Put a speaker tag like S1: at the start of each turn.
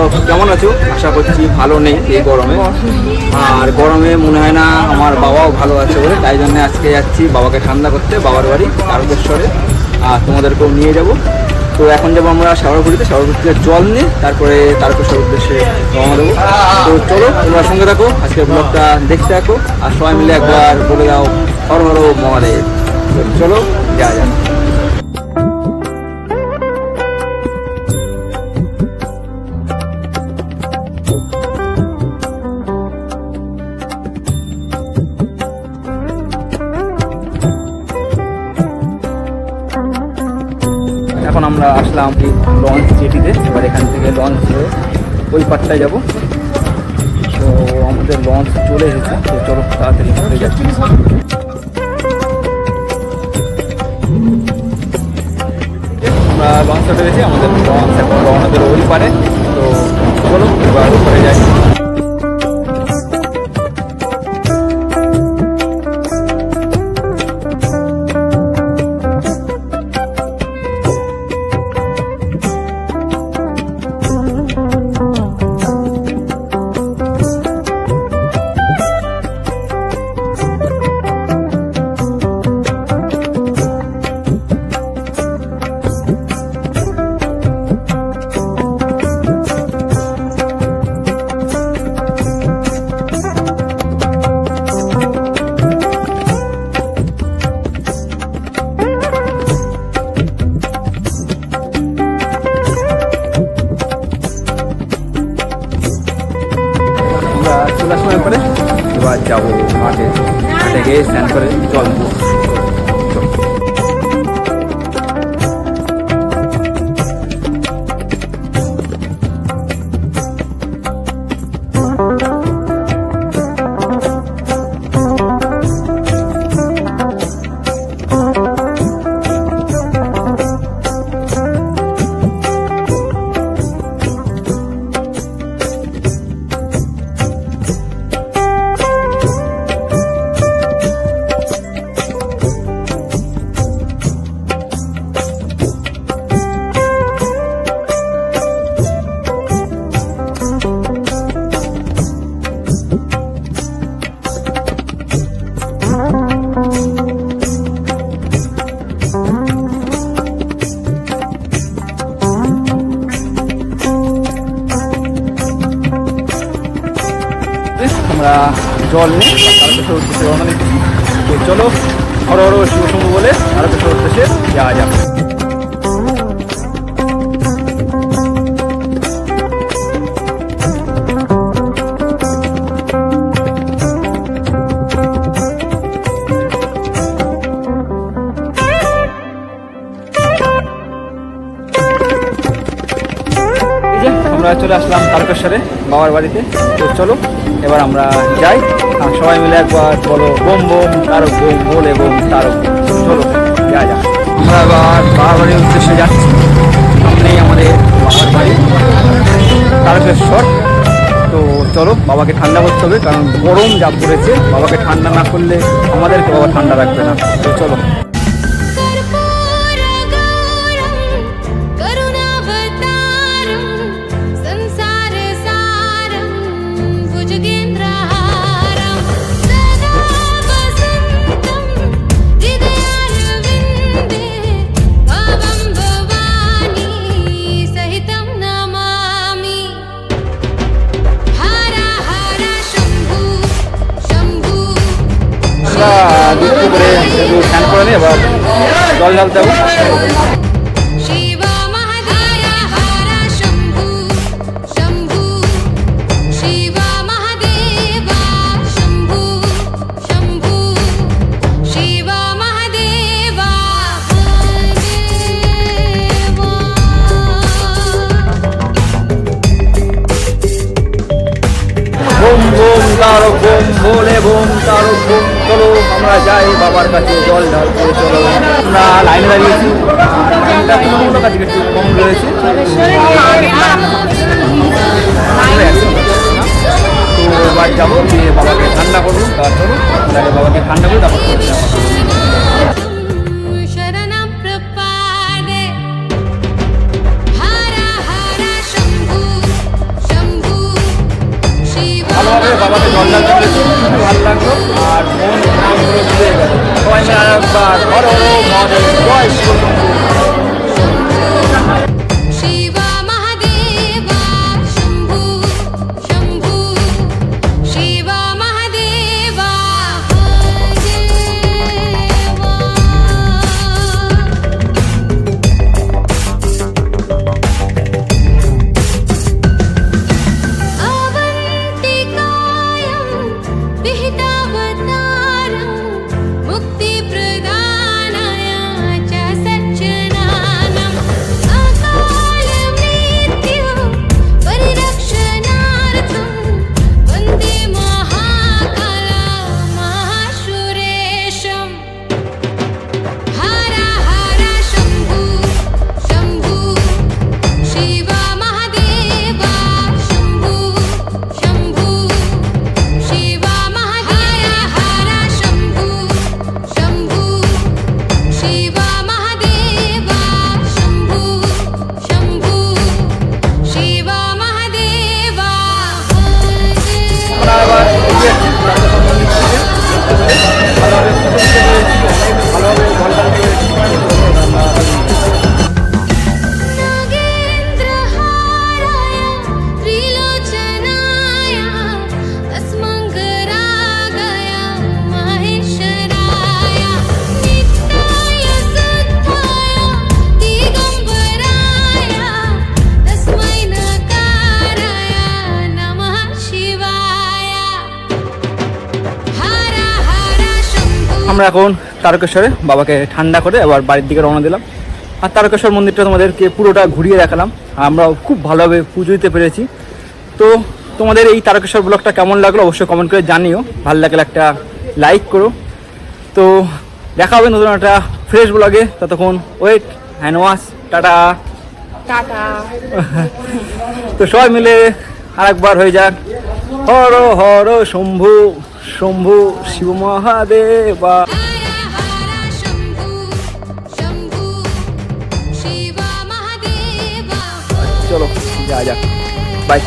S1: সব কেমন আছো? আশা করছি ভালো নেই এই গরমে। আর গরমে মনে হয় না আমার বাবাও ভালো আছে বলে, তাই জন্য আজকে যাচ্ছি বাবাকে ঠান্ডা করতে, বাবার বাড়ি, তারকেশ্বরে। আর তোমাদেরকেও নিয়ে যাব। তো এখন যাব আমরা সাগরগুড়িতে সাগরগুড়িতে জল নিয়ে, তারপরে তারকেশ্বর উদ্দেশ্যে রওনা দেবো। তো চলো, তোমরা সঙ্গে থাকো আজকে ব্লগটা দেখতে থাকো, আর সবাই মিলে একবার বলে দাও, হর হর মহাদেব। চলো যা যাক। আমরা আসলাম এই লঞ্চ জেটিতে এবার এখান থেকে লঞ্চ হয়ে ওই পাটটায় যাব। তো আমাদের লঞ্চ চলে এসেছে। তো চলো তাড়াতাড়ি হয়ে যাচ্ছি আমরা লঞ্চে পেরেছি। আমাদের লঞ্চ এখন রওনা ওই পারে। তো চলো, এবার উপরে যাই। গিয়ে স্নান করে জল জল নিয়ে তারকেশ্বর উদ্দেশ্যে রওনা তো চলো হর হর শিব শম্ভু বলে তারকেশ্বর উদ্দেশ্যে যাওয়া যাক। আমরা চলে আসলাম তারকেশ্বরে বাবার বাড়িতে। তো চলো, এবার আমরা যাই। আর সবাই মিলে একবার বলো, বোম বোম, তারক, বোম বলে বোম তারক চলো যা যা আমরা এবার বাবার বাড়ির উদ্দেশ্যে যাচ্ছি। সামনেই আমাদের বাবার বাড়ি, তারকেশ্বর। তো চলো, বাবাকে ঠান্ডা করতে হবে, কারণ গরম যা পড়েছে, বাবাকে ঠান্ডা না করলে আমাদেরকে বাবা ঠান্ডা রাখবে না। তো চলো। জল ঢালতে
S2: হবে।
S1: বোম বোম তারক বোম ভোলে বোম তারক বোম আমরা যাই বাবার কাছে, জল ঢাল করে চলো। আমরা লাইনে দাঁড়িয়েছি। কম রয়েছে। তো এবার যাব, গিয়ে বাবাকে ঠান্ডা করুন, তারপর বাবাকে ঠান্ডা করে তারপর
S2: মিলে আর একবার হর হর মহাদেব আমরা এখন তারকেশ্বরে বাবাকে ঠান্ডা করে আবার বাড়ির দিকে রওনা দিলাম। আর তারকেশ্বর মন্দিরটা তোমাদেরকে পুরোটা ঘুরিয়ে দেখালাম। আমরাও খুব ভালোভাবে পুজো দিতে পেরেছি। তো তোমাদের এই তারকেশ্বর ব্লগটা কেমন লাগল অবশ্যই কমেন্ট করে জানিও। ভালো লাগলে একটা লাইক করো। তো দেখা হবে নতুন একটা ফ্রেশ ব্লগে ততক্ষণ wait hand wash tata.
S1: Tata.
S2: তো সবাই মিলে আরেকবার হয়ে যাক। হর হর শম্ভু। শম্ভু শিব মহাদেবা।
S3: আচ্ছা,
S2: চলো যা যা বাই